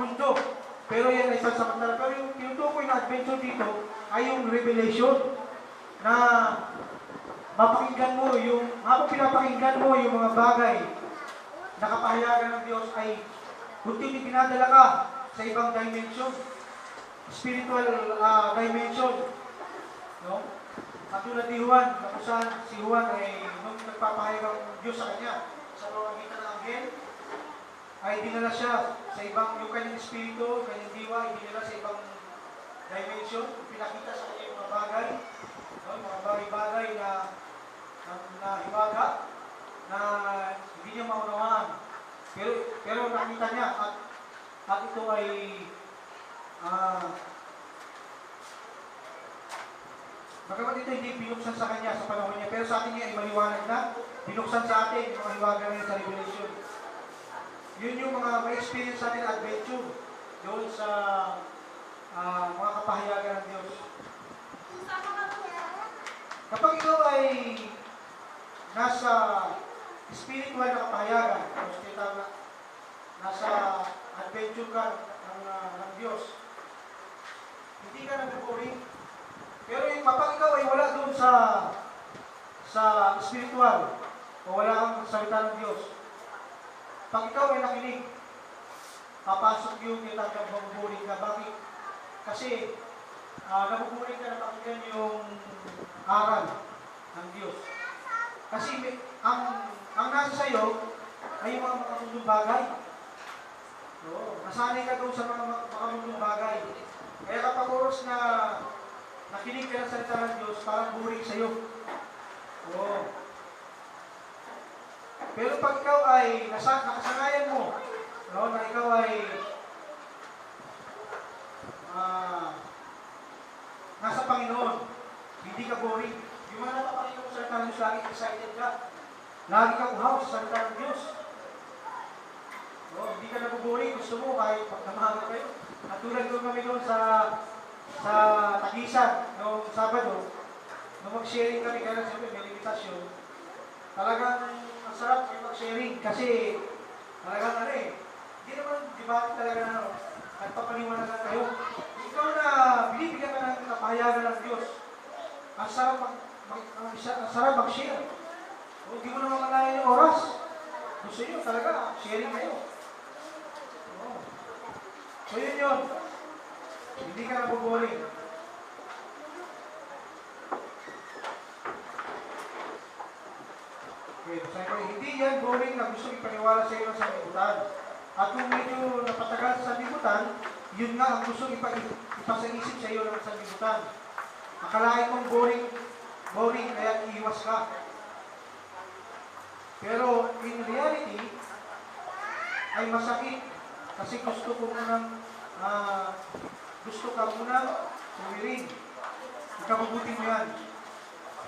mundo. Pero yan ay pansamantala. Pero yung tinutukoy na adventure dito ay yung revelation na mapakinggan mo yung, habang pinapakinggan mo yung mga bagay na kapahayagan ng Diyos ay kunti pinadala ka sa ibang dimension. Spiritual ah, dimension. No? Katulad ni Juan, na si Juan ay nung nagpapahayag ang Diyos sa kanya sa pamamagitan ng anghel, ay dinala siya sa ibang, yung kanyang espiritu, kanyang diwa, dinala sa ibang dimension, pinakita sa kanya yung mga bagay, no? mga bagay-bagay na, na, na hiwaga, na hindi niya maunawaan. Pero, pero nakita niya, at, at ito ay, ah, Bagamat ito hindi binuksan sa kanya sa panahon niya, pero sa atin niya ay maliwanag na, binuksan sa atin yung mga hiwaga ngayon sa Revelation. Yun yung mga may experience sa atin na adventure doon sa ah, mga kapahayagan ng Diyos. Kapag ikaw ay nasa spiritual na kapahayagan, o spiritual na, nasa adventure ka ng, ah, ng Diyos, hindi ka nag-boring. Pero yung kapag ikaw ay wala doon sa sa spiritual, o wala kang salita ng Diyos, pag ikaw ay nakinig, papasok yung tinatawag mabuburing ka. Bakit? Kasi uh, nabuburing ka na pakinggan yung aral ng Diyos. Kasi may, ang ang nasa sa'yo ay yung mga makamundong bagay. Oo. Nasanay ka doon sa mga mak- makamundong bagay. Kaya kapag oras na nakinig ka ng salita ng Diyos, parang boring sa'yo. Oo. Pero pag ikaw ay nasa, nakasanayan mo, no, na ikaw ay ah, nasa Panginoon, hindi ka boring. Yung mga napapakita mo sa salita ng Diyos, lagi excited ka. Lagi kang uhaw sa salita ng Diyos. No, hindi ka nabuboring, gusto mo kahit pagdamahan kayo. At tulad ko kami doon sa sa Tagisan noong Sabado, nung mag-sharing kami, kaya siyempre may limitasyon, talagang ang sarap yung mag-sharing kasi talagang ano eh, hindi naman debate talaga na ano, nagpapaliwanagan kayo. Ikaw na binibigyan ka ng kapahayagan ng Diyos, ang sarap mag, mag, ang, ang sarap mag-share. Hindi mo naman malayan yung oras. Gusto nyo talaga, sharing kayo. Oo. So yun yun. Hindi ka nabuboring. Okay, ko, hindi yan boring na gusto ipaniwala sa iyo ng sanlibutan. At kung medyo napatagal sa sanlibutan, yun nga ang gusto ipa ipasaisip sa iyo ng sanlibutan. Akalain mong boring, boring, kaya iiwas ka. Pero in reality, ay masakit kasi gusto ko munang ah, gusto ka munang tumirin. Ikabubuti mo yan.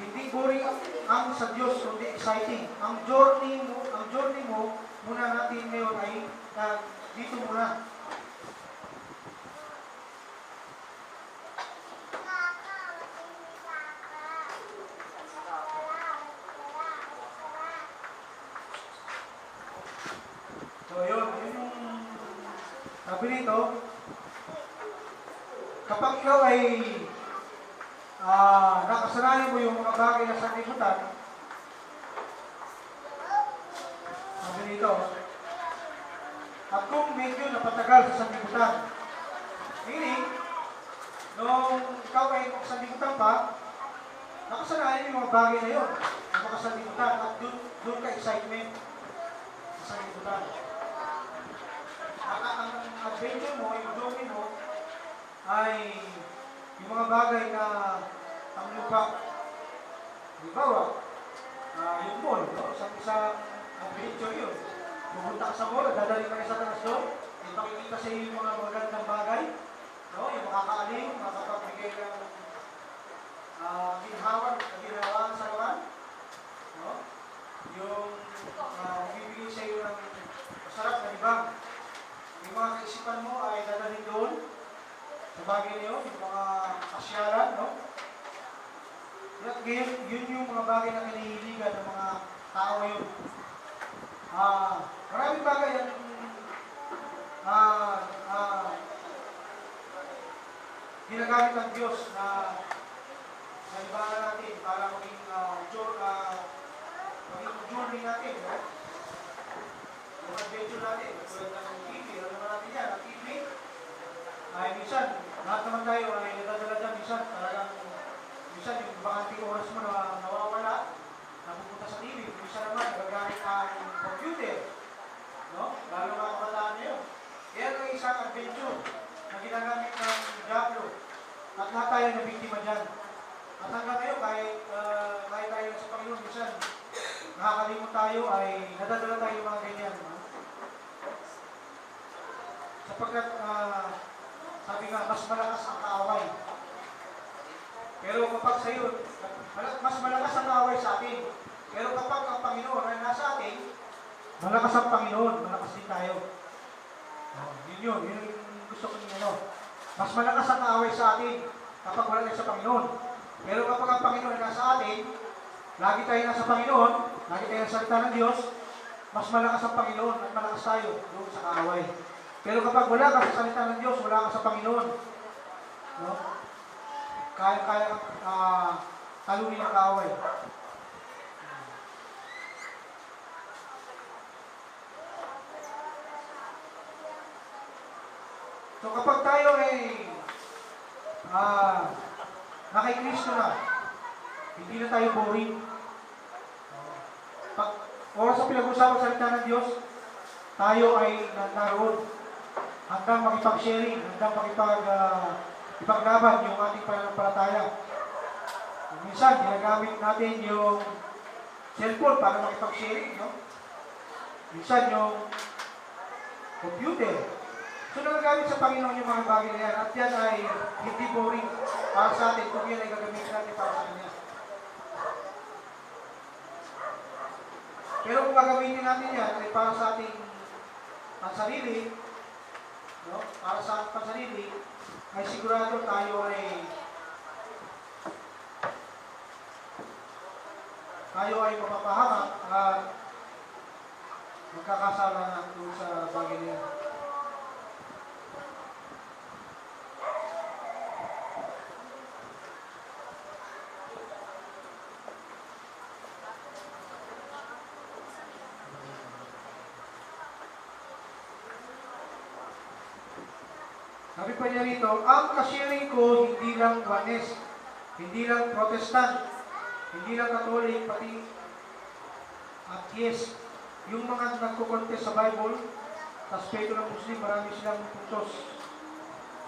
Hindi boring ang sa Diyos, kundi exciting. Ang journey mo, ang journey mo, muna natin ngayon ay ah, dito muna. So yun, yun yung sabi nito, kapag ikaw ay ah nakasanayan mo yung mga bagay na sa liputan, sabi nito, at kung medyo napatagal sa sanlibutan, meaning, nung ikaw ay sanlibutan pa, nakasanayan yung mga bagay na yun, na makasanlibutan, at doon, doon ka excitement sa sanlibutan. Ang, ang adventure mo, yung journey mo, ay yung mga bagay na ang lupa. Halimbawa, uh, yung mall, no? isang isang adventure yun. Pumunta ka sa mall, dadali ka sa taas doon, may makikita sa iyo yung mga magandang bagay, no? yung makakaaling, makakapagbigay ng uh, ginhawan, ginhawaan sa laman, no? yung uh, bibigay sa iyo ng masarap na libang. Yung mga kaisipan mo ay dadalhin doon sa bagay yun, yung mga pasyalan, no? At ngayon, yun yung mga bagay na kinahiligan ng mga tao ngayon. Ah, maraming bagay ang ah, ah, ginagamit ng Diyos na na ibahan natin para maging uh, maging journey natin. No? Yung adventure natin, tulad ng TV, alam naman natin yan, ang TV, ay minsan, lahat naman tayo ay nadadala dyan, minsan talagang, minsan yung bakanting oras mo na nawawala, napupunta sa TV, minsan naman nagagamit ang computer, no? Lalo mga kabataan na yun. Yan ang isang adventure na ginagamit ng Diablo. At lahat tayo na biktima dyan. At hanggang ngayon, kahit, uh, kahit tayo sa Panginoon, minsan nakakalimot tayo ay nadadala tayo mga ganyan. No? Sapagkat, ah, sabi nga, mas malakas ang kaaway. Pero kapag sa iyo, mas malakas ang kaaway sa atin. Pero kapag ang Panginoon ay nasa atin, malakas ang Panginoon, malakas din tayo. Yun yun, yun yung gusto ko ninyo. Mas malakas ang kaaway sa atin kapag wala tayo sa Panginoon. Pero kapag ang Panginoon ay nasa atin, lagi tayo nasa Panginoon, lagi tayo sa salita ng Diyos, mas malakas ang Panginoon at malakas tayo doon sa kaaway. Pero kapag wala ka sa salita ng Diyos, wala ka sa Panginoon, no? kaya-kaya uh, talunin ang kaaway. So kapag tayo ay ah na kay Kristo na, hindi na tayo boring. Pag oras sa pinag-usapan sa salita ng Diyos, tayo ay na- naroon hanggang makipag-sharing, hanggang makipag ah, ipaglaban yung ating pananampalataya. Minsan, ginagamit natin yung cellphone para makipag-sharing, no? Minsan yung computer. So nagagamit sa Panginoon yung mga bagay na yan at yan ay hindi boring para sa atin kung yan ay gagamitin natin para sa Kanya. Pero kung gagamitin natin yan ay para sa ating pansarili, no? para sa ating pansarili, ay sigurado tayo ay tayo ay mapapahamak at magkakasala na sa bagay na yan. Sabi pa niya rito, ang kashiring ko hindi lang Juanes, hindi lang Protestant, hindi lang Catholic, pati at yes, yung mga nagko-contest sa Bible, sa aspeto ng Muslim, marami silang puntos.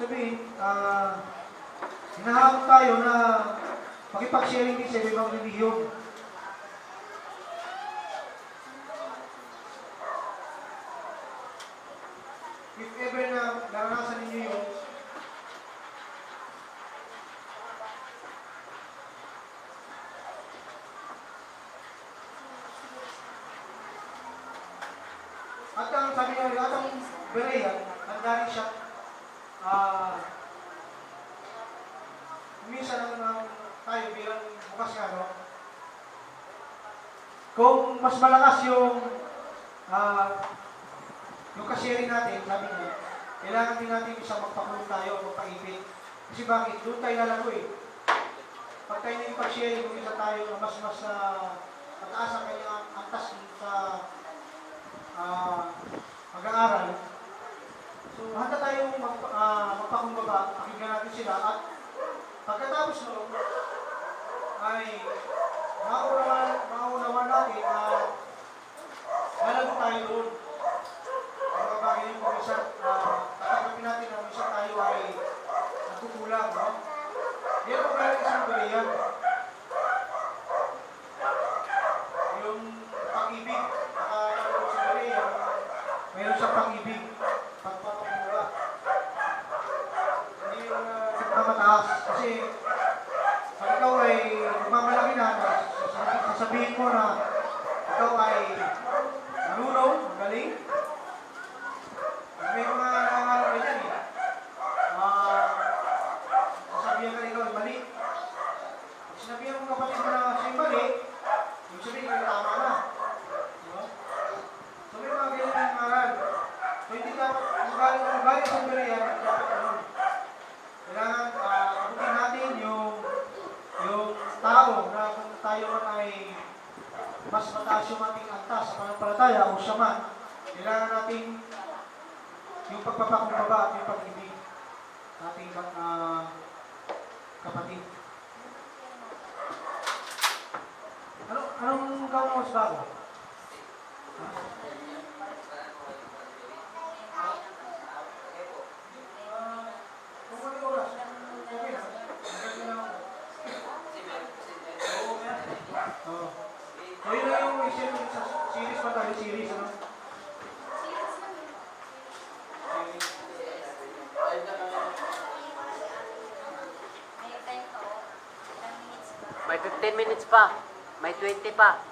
Sabihin, ah, hinahamon tayo na makipag-sharing din sa ibang relihiyon. If ever na naranasan ninyo yun, at ang sabi nga, at ang Berea, nangyari siya, ah, minsan ang ang tayo bilang bukas nga, no? Kung mas malakas yung ah, yung kasyarin natin, sabi niya, kailangan din natin isang magpakulong tayo, magpaipit. Kasi bakit? Doon tayo lalago eh. Pag tayo na yung pag-sharing, kung isa tayo mas mas uh, mataas ang kanyang antas sa ah, pag-aaral. So, handa tayong mag, uh, magpakumbaba, pakinggan natin sila at pagkatapos noon, ay maunawan, maunawan natin na lalago tayo doon mga bagay yung kung minsan, uh, tatanggapin natin na minsan tayo ay nagkukulang, no? Yan ang galing sa Korean. Yung pag-ibig, nakatawag sa Korea, mayroon siyang pag-ibig, pagpapakura. Hindi yung uh, mataas. Kasi, pag ikaw ay magmamalaki na, sasabihin mo na ikaw ay marunong, magaling, may mga nangangarap ka dyan eh. Ah, sasabihan ka ikaw, mali. Pag sinabihan mo kapatid mo na siya mali, yung sabihin ka tama na. Diba? So may mga ganyan ng aral. So hindi dapat, mga man, kailangan natin yung pagpapakumbaba at yung pag-ibig sa ating mga kapatid. Ano, anong gawin mo mas bago? Ha? Ah, kung ano yung oras, okay na. Maganda na ako. Oo. So na yung sa series pa tayo, series ano? May 15 minutes pa. May 20 pa.